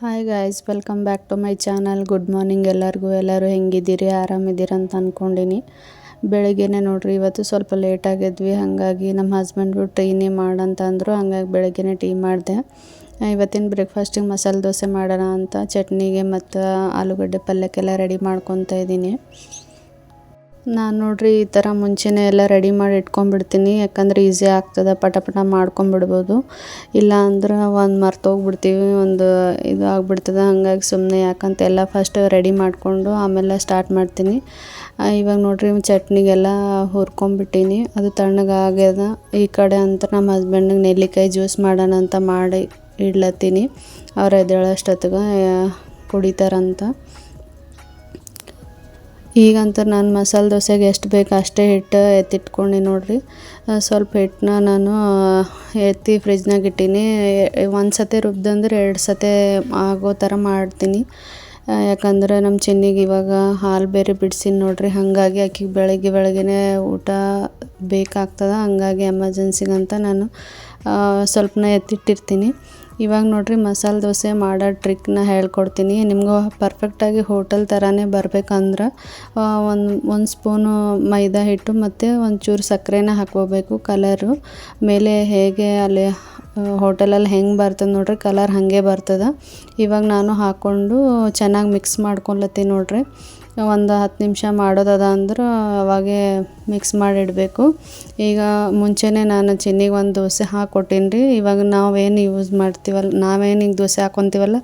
Hi guys welcome back to my channel good morning ಎಲ್ಲರಿಗೂ. ಎಲ್ಲರೂ ಹೆಂಗಿದ್ದೀರಿ? ಆರಾಮಿದ್ದೀರಿ ಅಂತ ಅಂದ್ಕೊಂಡಿನಿ ಬೆಳಗ್ಗೆನೇ ನೋಡ್ರಿ, ಇವತ್ತು ಸ್ವಲ್ಪ ಲೇಟ್ ಆಗಿದ್ವಿ. ಹಾಗಾಗಿ ನಮ್ಮ ಹಸ್ಬೆಂಡು ಟೀನೇ ಮಾಡಂತ ಅಂದರು. ಹಂಗಾಗಿ ಬೆಳಗ್ಗೆನೇ ಟೀ ಮಾಡಿದೆ. ಇವತ್ತಿನ ಬ್ರೇಕ್ಫಾಸ್ಟಿಗೆ ಮಸಾಲೆ ದೋಸೆ ಮಾಡೋಣ ಅಂತ. ಚಟ್ನಿಗೆ ಮತ್ತು ಆಲೂಗಡ್ಡೆ ಪಲ್ಯಕ್ಕೆಲ್ಲ ರೆಡಿ ಮಾಡ್ಕೊತಾ ಇದ್ದೀನಿ ನಾನು ನೋಡ್ರಿ ಈ ಥರ ಮುಂಚೆನೇ ಎಲ್ಲ ರೆಡಿ ಮಾಡಿ ಇಟ್ಕೊಂಡ್ಬಿಡ್ತೀನಿ. ಯಾಕಂದ್ರೆ ಈಸಿ ಆಗ್ತದೆ ಪಟ ಪಟ ಮಾಡ್ಕೊಂಬಿಡ್ಬೋದು ಇಲ್ಲ ಅಂದ್ರೆ ಒಂದು ಮರ್ತೋಗ್ಬಿಡ್ತೀವಿ, ಒಂದು ಇದು ಆಗ್ಬಿಡ್ತದೆ. ಹಾಗಾಗಿ ಸುಮ್ಮನೆ ಯಾಕಂತ ಎಲ್ಲ ಫಸ್ಟ್ ರೆಡಿ ಮಾಡಿಕೊಂಡು ಆಮೇಲೆ ಸ್ಟಾರ್ಟ್ ಮಾಡ್ತೀನಿ. ಇವಾಗ ನೋಡ್ರಿ ಚಟ್ನಿಗೆಲ್ಲ ಹುರ್ಕೊಂಬಿಟ್ಟೀನಿ ಅದು ತಣ್ಣಗಾಗ್ಯದ ಈ ಕಡೆ ಅಂತ ನಮ್ಮ ಹಸ್ಬೆಂಡಿಗೆ ನೆಲ್ಲಿಕಾಯಿ ಜ್ಯೂಸ್ ಮಾಡೋಣ ಅಂತ ಮಾಡಿ ಇಡ್ಲತ್ತೀನಿ. ಅವ್ರು ಎದ್ದೇಳೋಷ್ಟೊತ್ತಿಗೆ ಕುಡಿತಾರಂತ ಈಗಂತ ನಾನು ಮಸಾಲೆ ದೋಸೆಗೆ ಎಷ್ಟು ಬೇಕು ಅಷ್ಟೇ ಹಿಟ್ಟು ಎತ್ತಿಟ್ಕೊಂಡು ನೋಡಿರಿ. ಸ್ವಲ್ಪ ಹಿಟ್ಟನ್ನ ನಾನು ಎತ್ತಿ ಫ್ರಿಜ್ನಾಗ ಇಟ್ಟೀನಿ. ಒಂದು ಸತಿ ರುಬ್ದಂದ್ರೆ ಎರಡು ಸತಿ ಆಗೋ ಥರ ಮಾಡ್ತೀನಿ. ಯಾಕಂದ್ರೆ ನಮ್ಮ ಚಿನ್ನಿಗೆ ಇವಾಗ ಹಾಲು ಬೇರೆ ಬಿಡ್ಸಿನಿ ನೋಡಿರಿ. ಹಾಗಾಗಿ ಆಕಿಗೆ ಬೆಳಗ್ಗೆ ಬೆಳಗ್ಗೆನೇ ಊಟ ಬೇಕಾಗ್ತದೆ. ಹಾಗಾಗಿ ಎಮರ್ಜೆನ್ಸಿಗಂತ ನಾನು ಸ್ವಲ್ಪನ ಎತ್ತಿಟ್ಟಿರ್ತೀನಿ. ಇವಾಗ ನೋಡ್ರಿ ಮಸಾಲೆ ದೋಸೆ ಮಾಡೋ ಟ್ರಿಕ್ನ ಹೇಳ್ಕೊಡ್ತೀನಿ. ನಿಮಗೂ ಪರ್ಫೆಕ್ಟಾಗಿ ಹೋಟೆಲ್ ಥರನೇ ಬರಬೇಕಂದ್ರೆ ಒಂದು ಒಂದು ಸ್ಪೂನು ಮೈದಾ ಹಿಟ್ಟು ಮತ್ತು ಒಂಚೂರು ಸಕ್ಕರೆನ ಹಾಕ್ಕೋಬೇಕು ಕಲರು ಮೇಲೆ ಹೇಗೆ ಅಲ್ಲಿ ಹೋಟೆಲಲ್ಲಿ ಹೆಂಗೆ ಬರ್ತದೆ ನೋಡ್ರಿ ಕಲರ್ ಹಾಗೆ ಬರ್ತದೆ. ಇವಾಗ ನಾನು ಹಾಕ್ಕೊಂಡು ಚೆನ್ನಾಗಿ ಮಿಕ್ಸ್ ಮಾಡ್ಕೊಳತ್ತೀನಿ ನೋಡ್ರಿ. ಒಂದು ಹತ್ತು ನಿಮಿಷ ಮಾಡೋದದ ಅಂದ್ರೆ ಅವಾಗೇ ಮಿಕ್ಸ್ ಮಾಡಿಡಬೇಕು. ಈಗ ಮುಂಚೆನೇ ನಾನು ಚಿನ್ನಿಗೆ ಒಂದು ದೋಸೆ ಹಾಕ್ಕೊಟ್ಟೀನಿ ರೀ ಇವಾಗ ನಾವೇನು ಯೂಸ್ ಮಾಡ್ತೀವಲ್ಲ ನಾವೇನು ಈಗ ದೋಸೆ ಹಾಕ್ಕೊತೀವಲ್ಲ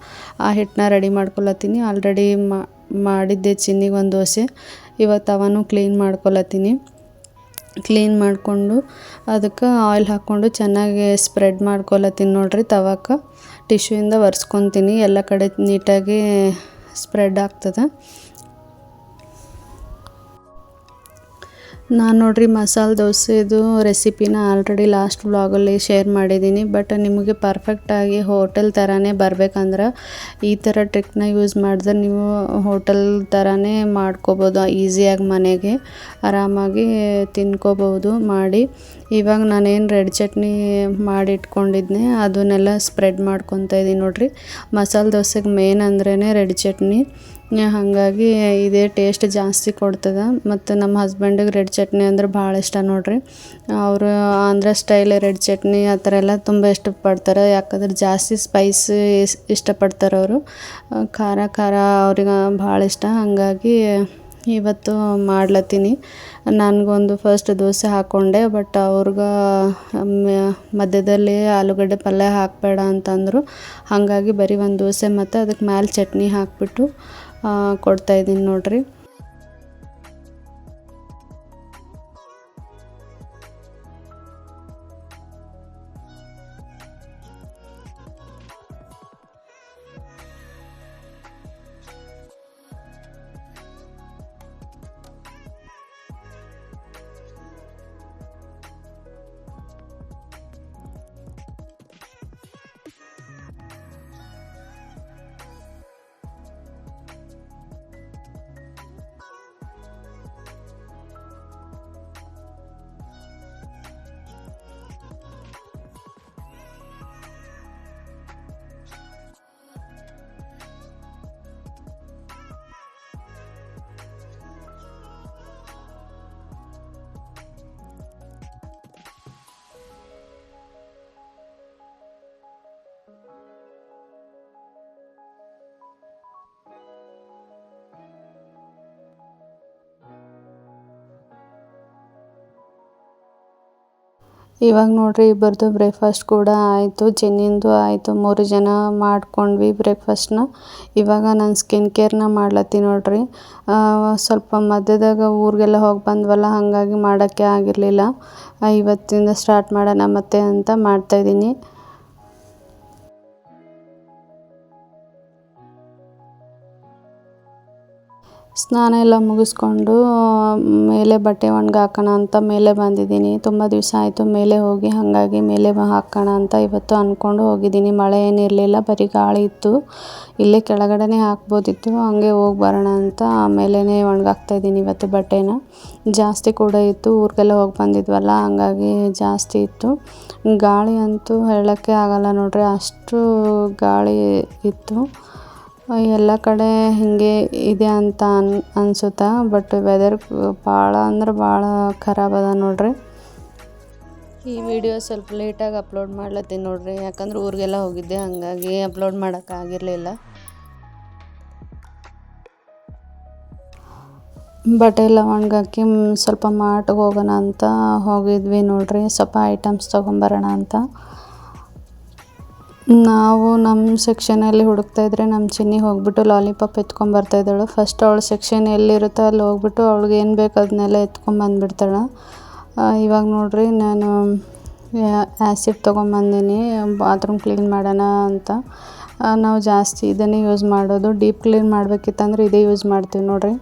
ಆ ಹಿಟ್ಟನ್ನ ರೆಡಿ ಮಾಡ್ಕೊಳತ್ತೀನಿ ಆಲ್ರೆಡಿ ಮಾಡಿದ್ದೆ ಚಿನ್ನಿಗೆ ಒಂದು ದೋಸೆ. ಇವಾಗ ತವಾನು ಕ್ಲೀನ್ ಮಾಡ್ಕೊಳತ್ತೀನಿ ಕ್ಲೀನ್ ಮಾಡಿಕೊಂಡು ಅದಕ್ಕೆ ಆಯಿಲ್ ಹಾಕ್ಕೊಂಡು ಚೆನ್ನಾಗಿ ಸ್ಪ್ರೆಡ್ ಮಾಡ್ಕೊಳತ್ತೀನಿ ನೋಡ್ರಿ ತವಕ್ಕೆ ಟಿಶ್ಯೂಯಿಂದ ಒರೆಸ್ಕೊತೀನಿ. ಎಲ್ಲ ಕಡೆ ನೀಟಾಗಿ ಸ್ಪ್ರೆಡ್ ಆಗ್ತದೆ. ನಾನು ನೋಡ್ರಿ ಮಸಾಲೆ ದೋಸೆದು ರೆಸಿಪಿನ ಆಲ್ರೆಡಿ ಲಾಸ್ಟ್ ವ್ಲಾಗಲ್ಲಿ ಶೇರ್ ಮಾಡಿದ್ದೀನಿ. ಬಟ್ ನಿಮಗೆ ಪರ್ಫೆಕ್ಟಾಗಿ ಹೋಟೆಲ್ ಥರನೇ ಬರಬೇಕಂದ್ರೆ ಈ ಥರ ಟ್ರಿಕ್ನ ಯೂಸ್ ಮಾಡಿದ್ರೆ ನೀವು ಹೋಟೆಲ್ ಥರನೇ ಮಾಡ್ಕೋಬೋದು. ಈಸಿಯಾಗಿ ಮನೆಗೆ ಆರಾಮಾಗಿ ತಿನ್ಕೋಬೋದು ಮಾಡಿ. ಇವಾಗ ನಾನೇನು ರೆಡ್ ಚಟ್ನಿ ಮಾಡಿಟ್ಕೊಂಡಿದ್ನೆ, ಅದನ್ನೆಲ್ಲ ಸ್ಪ್ರೆಡ್ ಮಾಡ್ಕೊತಾ ಇದ್ದೀನಿ ನೋಡ್ರಿ. ಮಸಾಲೆ ದೋಸೆಗೆ ಮೇನ್ ಅಂದ್ರೇ ರೆಡ್ ಚಟ್ನಿ. ಹಾಗಾಗಿ ಇದೇ ಟೇಸ್ಟ್ ಜಾಸ್ತಿ ಕೊಡ್ತದೆ. ಮತ್ತು ನಮ್ಮ ಹಸ್ಬೆಂಡಿಗೆ ರೆಡ್ ಚಟ್ನಿ ಅಂದ್ರೆ ಭಾಳ ಇಷ್ಟ ನೋಡ್ರಿ. ಅವರು ಆಂಧ್ರ ಸ್ಟೈಲ್ ರೆಡ್ ಚಟ್ನಿ ಆ ಥರ ಎಲ್ಲ ತುಂಬ ಇಷ್ಟಪಡ್ತಾರೆ. ಯಾಕಂದ್ರೆ ಜಾಸ್ತಿ ಸ್ಪೈಸ್ ಇಷ್ಟಪಡ್ತಾರೆ ಅವರು. ಖಾರ ಖಾರ ಅವ್ರಿಗೆ ಭಾಳ ಇಷ್ಟ. ಹಾಗಾಗಿ ಇವತ್ತು ಮಾಡ್ಲತ್ತೀನಿ. ನನಗೊಂದು ಫಸ್ಟ್ ದೋಸೆ ಹಾಕ್ಕೊಂಡೆ ಬಟ್ ಅವ್ರಿಗೆ ಮಧ್ಯದಲ್ಲಿ ಆಲೂಗಡ್ಡೆ ಪಲ್ಯ ಹಾಕಬೇಡ ಅಂತಂದರು. ಹಾಗಾಗಿ ಬರೀ ಒಂದು ದೋಸೆ ಮತ್ತು ಅದಕ್ಕೆ ಮ್ಯಾಲೆ ಚಟ್ನಿ ಹಾಕ್ಬಿಟ್ಟು ಕೊಡ್ತಾಯಿದ್ದೀನಿ ನೋಡ್ರಿ. ಇವಾಗ ನೋಡ್ರಿ ಇಬ್ಬರದು ಬ್ರೇಕ್ಫಾಸ್ಟ್ ಕೂಡ ಆಯಿತು ಜೆನ್ನಿಂದು ಆಯಿತು. ಮೂರು ಜನ ಮಾಡ್ಕೊಂಡ್ವಿ ಬ್ರೇಕ್ಫಾಸ್ಟ್ನ ಇವಾಗ ನಾನು ಸ್ಕಿನ್ ಕೇರ್ನ ಮಾಡ್ಲತ್ತೀನಿ ನೋಡ್ರಿ. ಸ್ವಲ್ಪ ಮಧ್ಯದಾಗ ಊರಿಗೆಲ್ಲ ಹೋಗಿ ಬಂದ್ವಲ್ಲ, ಹಾಗಾಗಿ ಮಾಡೋಕ್ಕೆ ಆಗಿರಲಿಲ್ಲ. ಇವತ್ತಿಂದ ಸ್ಟಾರ್ಟ್ ಮಾಡೋಣ ಮತ್ತೆ ಅಂತ ಮಾಡ್ತಾಯಿದ್ದೀನಿ ಸ್ನಾನ ಎಲ್ಲ ಮುಗಿಸ್ಕೊಂಡು, ಮೇಲೆ ಬಟ್ಟೆ ಒಣ್ಗಿ ಹಾಕೋಣ ಅಂತ ಮೇಲೆ ಬಂದಿದ್ದೀನಿ. ತುಂಬ ದಿವಸ ಆಯಿತು ಮೇಲೆ ಹೋಗಿ, ಹಾಗಾಗಿ ಮೇಲೆ ಹಾಕೋಣ ಅಂತ ಇವತ್ತು ಅಂದ್ಕೊಂಡು ಹೋಗಿದ್ದೀನಿ. ಮಳೆ ಏನಿರಲಿಲ್ಲ ಬರೀ ಗಾಳಿ ಇತ್ತು. ಇಲ್ಲೇ ಕೆಳಗಡೆನೇ ಹಾಕ್ಬೋದಿತ್ತು, ಹಂಗೆ ಹೋಗಿ ಬರೋಣ ಅಂತ ಆಮೇಲೆ ಒಣಗಾಕ್ತಾ ಇದ್ದೀನಿ ಇವತ್ತು ಬಟ್ಟೆನ. ಜಾಸ್ತಿ ಕೂಡ ಇತ್ತು, ಊರಿಗೆಲ್ಲ ಹೋಗಿ ಬಂದಿದ್ವಲ್ಲ, ಹಂಗಾಗಿ ಜಾಸ್ತಿ ಇತ್ತು. ಗಾಳಿ ಅಂತೂ ಹೇಳೋಕ್ಕೆ ಆಗಲ್ಲ ನೋಡ್ರಿ, ಅಷ್ಟು ಗಾಳಿ ಇತ್ತು. ಎಲ್ಲ ಕಡೆ ಹೀಗೆ ಇದೆ ಅಂತ ಅನ್ ಅನ್ಸುತ್ತೆ? ಬಟ್ ವೆದರ್ ಭಾಳ ಅಂದ್ರೆ ಭಾಳ ಖರಾಬ್ ಅದ ನೋಡ್ರಿ. ಈ ವಿಡಿಯೋ ಸ್ವಲ್ಪ ಲೇಟಾಗಿ ಅಪ್ಲೋಡ್ ಮಾಡ್ಲತ್ತೀನಿ ನೋಡ್ರಿ. ಯಾಕಂದ್ರೆ ಊರಿಗೆಲ್ಲ ಹೋಗಿದ್ದೆ ಹಾಗಾಗಿ ಅಪ್ಲೋಡ್ ಮಾಡೋಕ್ಕಾಗಿರಲಿಲ್ಲ ಬಟ್ಟೆ ಎಲ್ಲ ಒಣಗಾಕಿ ಸ್ವಲ್ಪ ಮಾರ್ಟ್ಗೆ ಹೋಗೋಣ ಅಂತ ಹೋಗಿದ್ವಿ ನೋಡ್ರಿ. ಸ್ವಲ್ಪ ಐಟಮ್ಸ್ ತೊಗೊಂಬರೋಣ ಅಂತ. ನಾವು ನಮ್ಮ ಸೆಕ್ಷನಲ್ಲಿ ಹುಡುಕ್ತಾ ಇದ್ರೆ ನಮ್ಮ ಚಿನ್ನಿ ಹೋಗ್ಬಿಟ್ಟು ಲಾಲಿಪಾಪ್ ಎತ್ಕೊಂಬರ್ತಾ ಇದ್ದಾಳು. ಫಸ್ಟ್ ಅವಳ ಸೆಕ್ಷನ್ ಎಲ್ಲಿರುತ್ತೋ ಅಲ್ಲಿ ಹೋಗ್ಬಿಟ್ಟು ಅವಳಿಗೆ ಏನು ಬೇಕು ಅದನ್ನೆಲ್ಲ ಎತ್ಕೊಂಬಂದ್ಬಿಡ್ತಾಳೆ ಇವಾಗ ನೋಡಿರಿ ನಾನು ಆ್ಯಸಿಡ್ ತೊಗೊಂಬಂದಿನಿ ಬಾತ್ರೂಮ್ ಕ್ಲೀನ್ ಮಾಡೋಣ ಅಂತ. ನಾವು ಜಾಸ್ತಿ ಇದನ್ನೇ ಯೂಸ್ ಮಾಡೋದು. ಡೀಪ್ ಕ್ಲೀನ್ ಮಾಡಬೇಕಿತ್ತಂದ್ರೆ ಇದೇ ಯೂಸ್ ಮಾಡ್ತೀವಿ ನೋಡಿರಿ.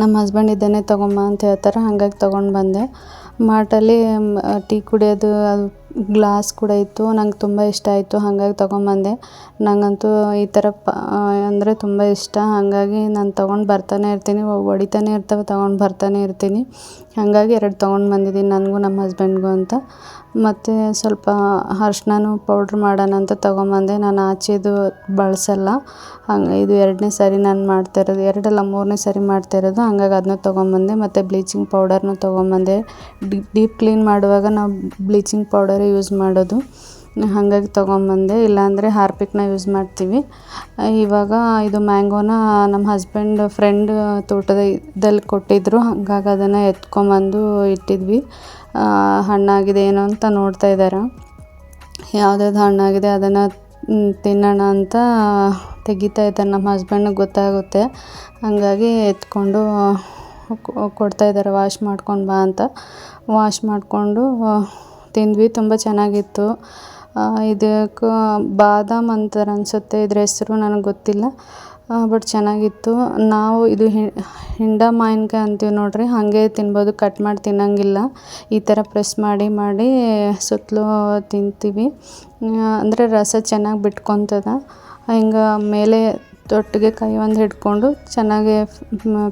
ನಮ್ಮ ಹಸ್ಬೆಂಡ್ ಇದನ್ನೇ ತೊಗೊಂಬ ಅಂತ ಹೇಳ್ತಾರೆ. ಹಾಗಾಗಿ ತೊಗೊಂಡು ಬಂದೆ. ಮಾರ್ಟಲ್ಲಿ ಟೀ ಕುಡಿಯೋದು, ಅದು ಗ್ಲಾಸ್ ಕೂಡ ಇತ್ತು. ನಂಗೆ ತುಂಬ ಇಷ್ಟ ಆಯಿತು, ಹಾಗಾಗಿ ತೊಗೊಂಬಂದೆ. ನನಗಂತೂ ಈ ಥರ ಪ ಅಂದರೆ ತುಂಬ ಇಷ್ಟ. ಹಾಗಾಗಿ ನಾನು ತೊಗೊಂಡು ಬರ್ತಾನೆ ಇರ್ತೀನಿ ಹೊಡಿತಾನೆ ಇರ್ತವೆ, ತೊಗೊಂಡು ಬರ್ತಾನೆ ಇರ್ತೀನಿ. ಹಾಗಾಗಿ ಎರಡು ತೊಗೊಂಡು ಬಂದಿದ್ದೀನಿ, ನನಗೂ ನಮ್ಮ ಹಸ್ಬೆಂಡ್ಗೂ ಅಂತ. ಮತ್ತು ಸ್ವಲ್ಪ ಅರ್ಶಿನೂ ಪೌಡ್ರ್ ಮಾಡೋಣ ಅಂತ ತೊಗೊಂಬಂದೆ. ನಾನು ಆಚೆದು ಬಳಸಲ್ಲ. ಹಂಗೆ, ಇದು ಎರಡನೇ ಸಾರಿ ನಾನು ಮಾಡ್ತಾ ಇರೋದು, ಎರಡಲ್ಲ, ಮೂರನೇ ಸಾರಿ ಮಾಡ್ತಾ ಇರೋದು. ಹಂಗಾಗಿ ಅದನ್ನ ತೊಗೊಂಬಂದೆ. ಮತ್ತು ಬ್ಲೀಚಿಂಗ್ ಪೌಡರ್ನೂ ತೊಗೊಂಬಂದೆ. ಡೀಪ್ ಕ್ಲೀನ್ ಮಾಡುವಾಗ ನಾವು ಬ್ಲೀಚಿಂಗ್ ಪೌಡರೇ ಯೂಸ್ ಮಾಡೋದು. ಹಾಗಾಗಿ ತೊಗೊಂಬಂದೆ. ಇಲ್ಲಾಂದರೆ ಹಾರ್ಪಿಕ್ನ ಯೂಸ್ ಮಾಡ್ತೀವಿ. ಇವಾಗ ಇದು ಮ್ಯಾಂಗೋನ ನಮ್ಮ ಹಸ್ಬೆಂಡ್ ಫ್ರೆಂಡ್ ತೋಟದ ತೋಟದಲ್ಲಿ ಕೊಟ್ಟಿದ್ದರು ಹಾಗಾಗಿ ಅದನ್ನು ಎತ್ಕೊಂಬಂದು ಇಟ್ಟಿದ್ವಿ. ಹಣ್ಣಾಗಿದೆ ಏನೋ ಅಂತ ನೋಡ್ತಾ ಇದ್ದಾರೆ ಯಾವ್ದ್ಯಾವ್ದು ಹಣ್ಣಾಗಿದೆ ಅದನ್ನು ತಿನ್ನೋಣ ಅಂತ ತೆಗಿತಾ ಇದ್ದಾರೆ. ನಮ್ಮ ಹಸ್ಬೆಂಡಿಗೆ ಗೊತ್ತಾಗುತ್ತೆ. ಹಾಗಾಗಿ ಎತ್ಕೊಂಡು ಕೊಡ್ತಾ ಇದ್ದಾರೆ ವಾಶ್ ಮಾಡ್ಕೊಂಡು ಬಾ ಅಂತ. ವಾಶ್ ಮಾಡಿಕೊಂಡು ತಿಂದ್ವಿ, ತುಂಬ ಚೆನ್ನಾಗಿತ್ತು. ಇದಕ್ಕೆ ಬಾದಾಮ್ ಅಂತಾರೆ ಅನಿಸುತ್ತೆ, ಇದ್ರ ಹೆಸರು ನನಗೆ ಗೊತ್ತಿಲ್ಲ. ಬಟ್ ಚೆನ್ನಾಗಿತ್ತು. ನಾವು ಇದು ಹಿಂಡ ಅಂತೀವಿ ನೋಡಿರಿ, ಹಾಗೆ ತಿನ್ಬೋದು, ಕಟ್ ಮಾಡಿ ತಿನ್ನೋಂಗಿಲ್ಲ. ಈ ಥರ ಪ್ರೆಸ್ ಮಾಡಿ ಮಾಡಿ ಸುತ್ತಲೂ ತಿಂತೀವಿ. ಅಂದರೆ ರಸ ಚೆನ್ನಾಗಿ ಬಿಟ್ಕೊತದ. ಹಿಂಗೆ ಮೇಲೆ ತೊಟ್ಟಿಗೆ ಕೈ ಒಂದು ಹಿಡ್ಕೊಂಡು ಚೆನ್ನಾಗಿ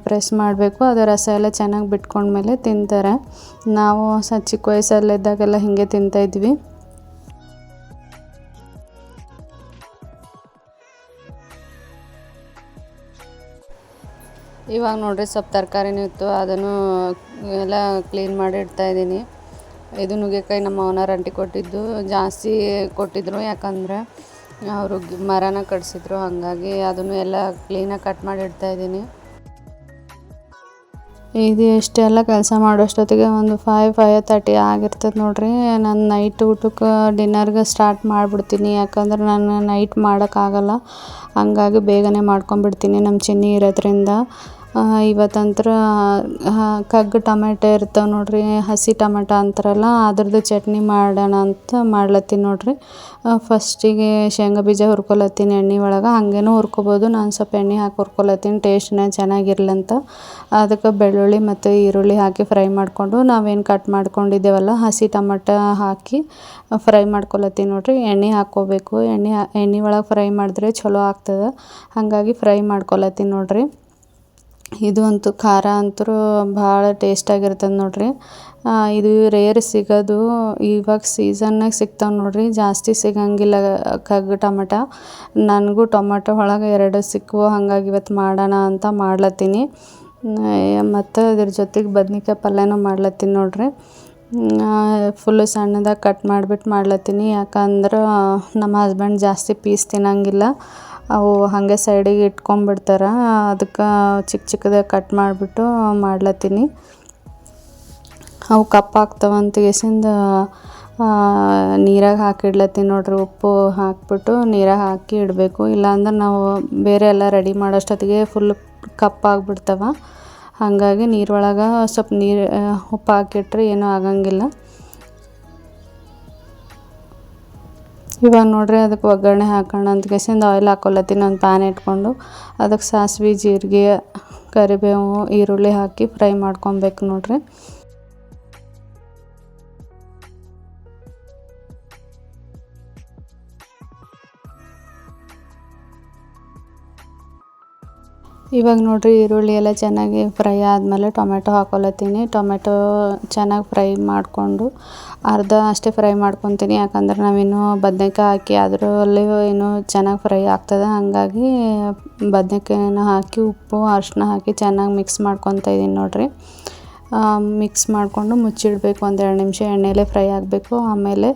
ಪ್ರೆಸ್ ಮಾಡಬೇಕು. ಅದು ರಸ ಎಲ್ಲ ಚೆನ್ನಾಗಿ ಬಿಟ್ಕೊಂಡ್ಮೇಲೆ ತಿಂತಾರೆ. ನಾವು ಸ, ಚಿಕ್ಕ ವಯಸ್ಸಲ್ಲಿದ್ದಾಗೆಲ್ಲ ಹೀಗೆ ತಿಂತಾಯಿದ್ವಿ ಇವಾಗ ನೋಡಿರಿ ಸ್ವಲ್ಪ ತರಕಾರಿನೂ ಇತ್ತು. ಅದನ್ನು ಎಲ್ಲ ಕ್ಲೀನ್ ಮಾಡಿ ಇಡ್ತಾಯಿದ್ದೀನಿ ಇದು ನುಗ್ಗೆಕಾಯಿ ನಮ್ಮ ಓನರ್ ಅಂಟಿ ಕೊಟ್ಟಿದ್ದು. ಜಾಸ್ತಿ ಕೊಟ್ಟಿದ್ರು ಯಾಕಂದರೆ ಅವರು ಮರನ ಕಡಿಸಿದ್ರು ಹಾಗಾಗಿ ಅದನ್ನು ಎಲ್ಲ ಕ್ಲೀನಾಗಿ ಕಟ್ ಮಾಡಿ ಇಡ್ತಾ ಇದ್ದೀನಿ. ಇದು ಎಷ್ಟೆಲ್ಲ ಕೆಲಸ ಮಾಡೋಷ್ಟೊತ್ತಿಗೆ ಒಂದು ಫೈವ್ ಫೈವ್ ತರ್ಟಿ ಆಗಿರ್ತದೆ ನೋಡಿರಿ. ನಾನು ನೈಟ್ ಊಟಕ್ಕೆ ಡಿನ್ನರ್ಗೆ ಸ್ಟಾರ್ಟ್ ಮಾಡಿಬಿಡ್ತೀನಿ. ಯಾಕಂದ್ರೆ ನಾನು ನೈಟ್ ಮಾಡೋಕ್ಕಾಗಲ್ಲ ಹಂಗಾಗಿ ಬೇಗನೆ ಮಾಡ್ಕೊಂಬಿಡ್ತೀನಿ ನಮ್ಮ ಚಿನ್ನಿ ಇರೋದ್ರಿಂದ. ಇವತ್ತಂತ್ರ ಕಗ್ಗು ಟೊಮೆಟೊ ಇರ್ತಾವೆ ನೋಡಿರಿ, ಹಸಿ ಟೊಮೆಟೊ ಅಂತಾರಲ್ಲ, ಅದ್ರದ್ದು ಚಟ್ನಿ ಮಾಡೋಣ ಅಂತ ಮಾಡ್ಲತ್ತೀನಿ ನೋಡಿರಿ. ಫಸ್ಟಿಗೆ ಶೇಂಗಾ ಬೀಜ ಹುರ್ಕೊಳತ್ತೀನಿ ಎಣ್ಣೆ ಒಳಗೆ, ಹಾಗೇನೂ ಹುರ್ಕೊಬೋದು, ನಾನು ಸ್ವಲ್ಪ ಎಣ್ಣೆ ಹಾಕಿ ಹುರ್ಕೊಳತ್ತೀನಿ ಟೇಸ್ಟ್ನ ಚೆನ್ನಾಗಿರ್ಲಂತ ಅದಕ್ಕೆ ಬೆಳ್ಳುಳ್ಳಿ ಮತ್ತು ಈರುಳ್ಳಿ ಹಾಕಿ ಫ್ರೈ ಮಾಡಿಕೊಂಡು, ನಾವೇನು ಕಟ್ ಮಾಡ್ಕೊಂಡಿದ್ದೇವಲ್ಲ, ಹಸಿ ಟೊಮೆಟೊ ಹಾಕಿ ಫ್ರೈ ಮಾಡ್ಕೊಳತ್ತೀನಿ ನೋಡಿರಿ. ಎಣ್ಣೆ ಹಾಕ್ಕೋಬೇಕು, ಎಣ್ಣೆ ಎಣ್ಣೆ ಒಳಗೆ ಫ್ರೈ ಮಾಡಿದ್ರೆ ಚಲೋ ಆಗ್ತದೆ, ಹಾಗಾಗಿ ಫ್ರೈ ಮಾಡ್ಕೊಳತ್ತೀನಿ ನೋಡಿರಿ. ಇದು ಅಂತೂ ಖಾರ ಅಂತೂ ಭಾಳ ಟೇಸ್ಟಾಗಿರ್ತದೆ ನೋಡ್ರಿ. ಇದು ರೇರ್ ಸಿಗೋದು. ಇವಾಗ ಸೀಸನ್ನಾಗ ಸಿಗ್ತಾವೆ ನೋಡ್ರಿ. ಜಾಸ್ತಿ ಸಿಗಂಗಿಲ್ಲ ಕಗ್ಗು ಟೊಮಟ. ನನಗೂ ಟೊಮಟೊ ಒಳಗೆ ಎರಡು ಸಿಕ್ಕವು ಹಾಗಾಗಿ ಇವತ್ತು ಮಾಡೋಣ ಅಂತ ಮಾಡ್ಲತ್ತೀನಿ. ಮತ್ತು ಅದ್ರ ಜೊತೆಗೆ ಬದ್ನಿಕಾಯಿ ಪಲ್ಯನೂ ಮಾಡ್ಲತ್ತೀನಿ ನೋಡ್ರಿ. ಫುಲ್ಲು ಸಣ್ಣದಾಗಿ ಕಟ್ ಮಾಡಿಬಿಟ್ಟು ಮಾಡ್ಲತ್ತೀನಿ. ಯಾಕಂದ್ರೆ ನಮ್ಮ ಹಸ್ಬೆಂಡ್ ಜಾಸ್ತಿ ಪೀಸ್ ತಿನ್ನೋಂಗಿಲ್ಲ. ಅವು ಹಾಗೆ ಸೈಡಿಗೆ ಇಟ್ಕೊಂಬಿಡ್ತಾರೆ. ಅದಕ್ಕೆ ಚಿಕ್ಕ ಚಿಕ್ಕದಾಗಿ ಕಟ್ ಮಾಡಿಬಿಟ್ಟು ಮಾಡ್ಲತ್ತೀನಿ. ಅವು ಕಪ್ಪಾಗ್ತವಂತ ಗೆಸಿಂದ ನೀರಾಗ ಹಾಕಿಡ್ಲತ್ತೀನಿ ನೋಡ್ರಿ. ಉಪ್ಪು ಹಾಕಿಬಿಟ್ಟು ನೀರಾಗ ಹಾಕಿ ಇಡಬೇಕು. ಇಲ್ಲಾಂದ್ರೆ ನಾವು ಬೇರೆ ಎಲ್ಲ ರೆಡಿ ಮಾಡೋಷ್ಟೊತ್ತಿಗೆ ಫುಲ್ ಕಪ್ಪಾಗ್ಬಿಡ್ತವೆ ಹಾಗಾಗಿ ನೀರೊಳಗೆ ಸ್ವಲ್ಪ ನೀರು, ಉಪ್ಪು ಹಾಕಿಟ್ರೆ ಏನೂ ಆಗಂಗಿಲ್ಲ. ಇವಾಗ ನೋಡ್ರಿ ಅದಕ್ಕೆ ಒಗ್ಗರಣೆ ಹಾಕೋಣ ಅಂತ ಕೇಸಿಂದ ಆಯಿಲ್ ಹಾಕ್ಕೊಳತ್ತೀನಿ ಒಂದು ಪ್ಯಾನ್ ಇಟ್ಕೊಂಡು. ಅದಕ್ಕೆ ಸಾಸಿವೆ, ಜೀರಿಗೆ, ಕರಿಬೇವು, ಈರುಳ್ಳಿ ಹಾಕಿ ಫ್ರೈ ಮಾಡ್ಕೊಬೇಕು ನೋಡ್ರಿ. ಇವಾಗ ನೋಡ್ರಿ ಈರುಳ್ಳಿ ಎಲ್ಲ ಚೆನ್ನಾಗಿ ಫ್ರೈ ಆದಮೇಲೆ ಟೊಮೆಟೊ ಹಾಕೊಳತ್ತೀನಿ ಟೊಮೆಟೊ ಚೆನ್ನಾಗಿ ಫ್ರೈ ಮಾಡಿಕೊಂಡು ಅರ್ಧ ಅಷ್ಟೇ ಫ್ರೈ ಮಾಡ್ಕೊತೀನಿ. ಯಾಕಂದ್ರೆ ನಾವಿನ್ನೂ ಬದನೆಕಾಯಿ ಹಾಕಿ ಅದರಲ್ಲಿ ಏನು ಚೆನ್ನಾಗಿ ಫ್ರೈ ಆಗ್ತದೆ. ಹಾಗಾಗಿ ಬದನೆಕಾಯಿನ ಹಾಕಿ, ಉಪ್ಪು, ಅರ್ಶಿನ ಹಾಕಿ ಚೆನ್ನಾಗಿ ಮಿಕ್ಸ್ ಮಾಡ್ಕೊತಾ ಇದ್ದೀನಿ ನೋಡಿರಿ. ಮಿಕ್ಸ್ ಮಾಡಿಕೊಂಡು ಮುಚ್ಚಿಡಬೇಕು ಒಂದು ಎರಡು ನಿಮಿಷ. ಎಣ್ಣೆಲೆ ಫ್ರೈ ಆಗಬೇಕು. ಆಮೇಲೆ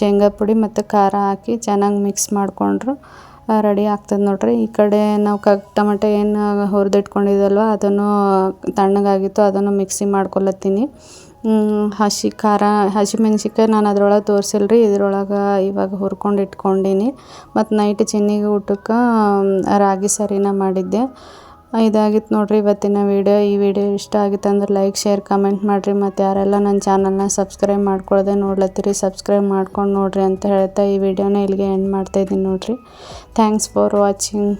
ಶೇಂಗಾ ಪುಡಿ ಮತ್ತು ಖಾರ ಹಾಕಿ ಚೆನ್ನಾಗಿ ಮಿಕ್ಸ್ ಮಾಡಿಕೊಂಡ್ರು. ರೆಡಿ ಆಗ್ತದೆ ನೋಡ್ರಿ. ಈ ಕಡೆ ನಾವು ಕ, ಟೊಮೆಟೊ ಏನು ಹುರಿದಿಟ್ಕೊಂಡಿದ್ದಲ್ವ, ಅದನ್ನು ತಣ್ಣಗಾಗಿತ್ತು, ಅದನ್ನು ಮಿಕ್ಸಿ ಮಾಡ್ಕೊಳತ್ತೀನಿ ಹಸಿ ಖಾರ ಹಸಿಮೆಣ್ಸಿನ್ಕಾಯಿ ನಾನು ಅದರೊಳಗೆ ತೋರಿಸಿಲ್ಲ ರೀ ಇದ್ರೊಳಗೆ ಇವಾಗ ಹುರ್ಕೊಂಡು ಇಟ್ಕೊಂಡೀನಿ. ಮತ್ತು ನೈಟ್ ಚಿನ್ನಿಗೆ ಊಟಕ್ಕೆ, ರಾಗಿ ಸರಿನ ಮಾಡಿದ್ದೆ. ಇದಾಗಿತ್ತು ನೋಡ್ರಿ ಇವತ್ತಿನ ವಿಡಿಯೋ ಈ ವಿಡಿಯೋ ಇಷ್ಟ ಆಗಿತ್ತು ಅಂದ್ರೆ ಲೈಕ್ ಶೇರ್ ಕಮೆಂಟ್ ಮಾಡಿರಿ. ಮತ್ತು ಯಾರೆಲ್ಲ ನನ್ನ ಚಾನಲ್ನ ಸಬ್ಸ್ಕ್ರೈಬ್ ಮಾಡ್ಕೊಳ್ಳದೆ ನೋಡ್ಲತ್ತೀರಿ ಸಬ್ಸ್ಕ್ರೈಬ್ ಮಾಡ್ಕೊಂಡು ನೋಡ್ರಿ ಅಂತ ಹೇಳ್ತಾ ಈ ವಿಡಿಯೋನ ಇಲ್ಲಿಗೆ ಎಂಡ್ ಮಾಡ್ತಾಯಿದ್ದೀನಿ ನೋಡ್ರಿ. Thanks for watching